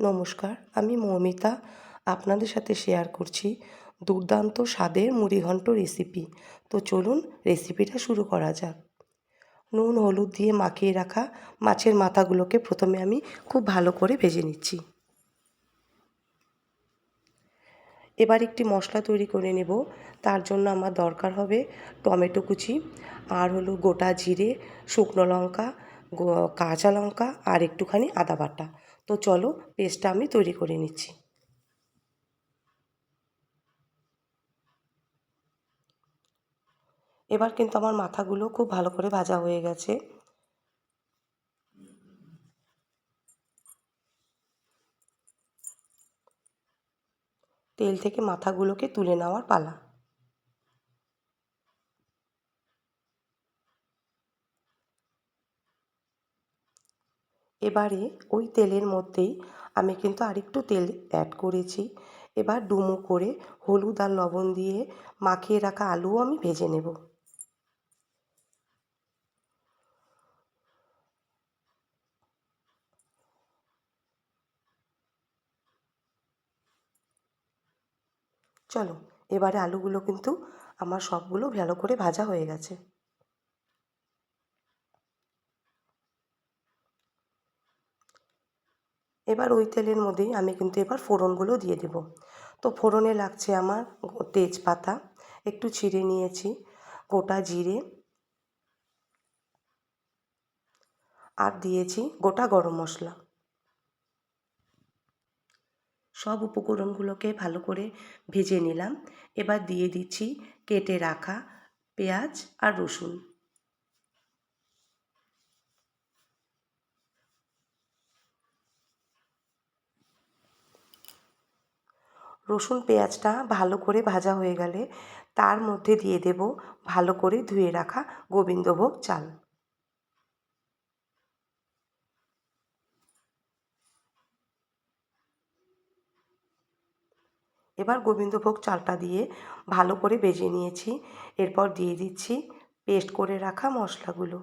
নমস্কার, আমি মৌমিতা। আপনাদের সাথে শেয়ার করছি দুর্দান্ত স্বাদের মুড়িঘণ্ট রেসিপি তো চলুন রেসিপিটা শুরু করা যাক। নুন, হলুদ দিয়ে মাখিয়ে রাখা মাছের মাথাগুলোকে প্রথমে আমি খুব ভালো করে ভেজে নিচ্ছি। এবার একটি মশলা তৈরি করে নেব। তার জন্য আমার দরকার হবে টমেটো কুচি, আর হলো গোটা জিরে, শুকনো লঙ্কা কাঁচা লঙ্কা, আর একটুখানি আদা বাটা। তো চলো পেস্টটা আমি তৈরি করে নিচ্ছি। এবার কিন্তু আমার মাথাগুলো খুব ভালো করে ভাজা হয়ে গেছে। তেল থেকে মাথাগুলোকে তুলে নেওয়ার পালা। এবারে ওই তেলের মধ্যেই আমি কিন্তু আরেকটু তেল অ্যাড করেছি। এবার ডুমো করে হলুদ আর লবণ দিয়ে মাখিয়ে রাখা আলুও আমি ভেজে নেব। চলো, এবারে আলুগুলো কিন্তু আমার সবগুলো ভালো করে ভাজা হয়ে গেছে। এবার ওই তেলের মধ্যেই আমি কিন্তু এবার ফোড়নগুলো দিয়ে দেব। তো ফোড়নে লাগছে আমার তেজপাতা, একটু ছিঁড়ে নিয়েছি, গোটা জিরে আর দিয়েছি গোটা গরম মশলা। সব উপকরণগুলোকে ভালো করে ভেজে নিলাম। এবার দিয়ে দিচ্ছি কেটে রাখা পেঁয়াজ আর রসুন। রসুন পেঁয়াজটা ভালো করে ভাজা হয়ে গেলে তার মধ্যে দিয়ে দেব ভালো করে ধুয়ে রাখা গোবিন্দভোগ চাল। এবার গোবিন্দভোগ চালটা দিয়ে ভালো করে বেজে নিয়েছি, এরপর দিয়ে দিচ্ছি পেস্ট করে রাখা মশলাগুলো।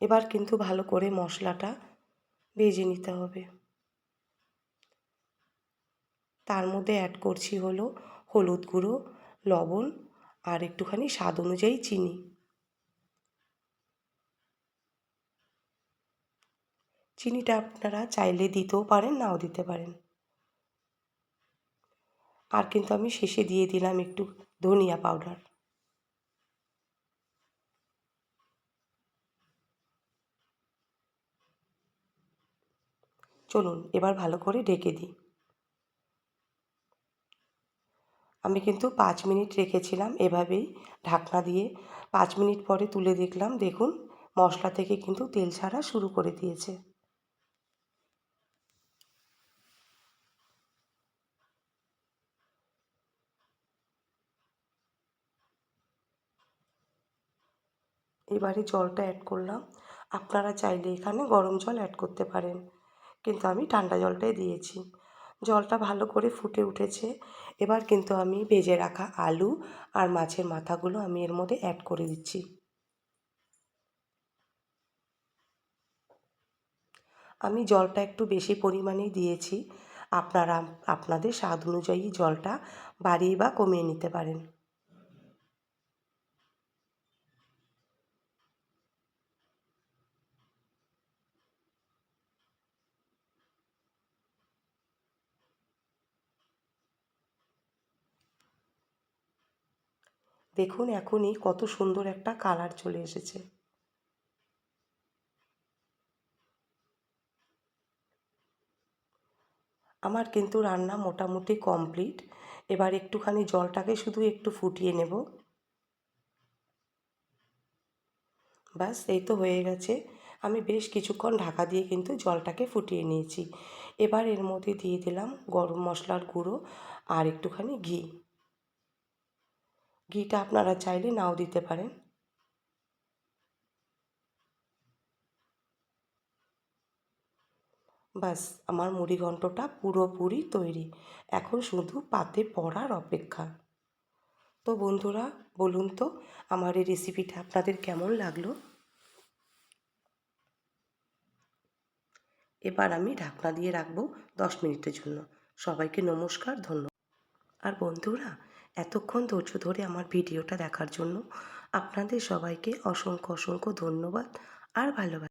এবার কিন্তু ভালো করে মশলাটা ভেজে নিতে হবে। তার মধ্যে অ্যাড করছি হলো হলুদ গুঁড়ো, লবণ আর একটুখানি স্বাদ অনুযায়ী চিনি। চিনিটা আপনারা চাইলে দিতেও পারেন, নাও দিতে পারেন। আর কিন্তু আমি শেষে দিয়ে দিলাম একটু ধনিয়া পাউডার চলুন, এবার ভালো করে ঢেকে দিই। আমি কিন্তু পাঁচ মিনিট রেখেছিলাম এভাবেই ঢাকনা দিয়ে। পাঁচ মিনিট পরে তুলে দেখলাম, দেখুন, মশলা থেকে কিন্তু তেল ছাড়া শুরু করে দিয়েছে। এবারে জলটা অ্যাড করলাম। আপনারা চাইলে এখানে গরম জল অ্যাড করতে পারেন। কিন্তু আমি ঠান্ডা জলটাই দিয়েছি। জলটা ভালো করে ফুটে উঠেছে। এবার কিন্তু আমি ভেজে রাখা আলু আর মাছের মাথাগুলো আমি এর মধ্যে অ্যাড করে দিচ্ছি। আমি জলটা একটু বেশি পরিমাণেই দিয়েছি। আপনারা, আপনাদের স্বাদ অনুযায়ী জলটা বাড়িয়ে বা কমিয়ে নিতে পারেন। দেখুন এখনই কত সুন্দর একটা কালার চলে এসেছে। আমার কিন্তু রান্না মোটামুটি কমপ্লিট। এবার একটুখানি জলটাকে শুধু একটু ফুটিয়ে নেব। ব্যাস, এই তো হয়ে গেছে। আমি বেশ কিছুক্ষণ ঢাকা দিয়ে কিন্তু জলটাকে ফুটিয়ে নিয়েছি। এবার এর মধ্যে দিয়ে দিলাম গরম মশলার গুঁড়ো আর একটুখানি ঘি। ঘিটা আপনারা চাইলে নাও দিতে পারেন। ব্যাস আমার মুড়ি ঘন্টটা পুরোপুরি তৈরি। এখন শুধু পাতে পড়ার অপেক্ষা। তো বন্ধুরা, বলুন তো, আমার এই রেসিপিটা আপনাদের কেমন লাগল? এবার আমি ঢাকনা দিয়ে রাখব দশ মিনিটের জন্য। সবাইকে নমস্কার, ধন্যবাদ। আর বন্ধুরা এতক্ষণ ধৈর্য ধরে আমার ভিডিওটা দেখার জন্য আপনাদের সবাইকে অসংখ্য অসংখ্য ধন্যবাদ আর ভালোবাসা।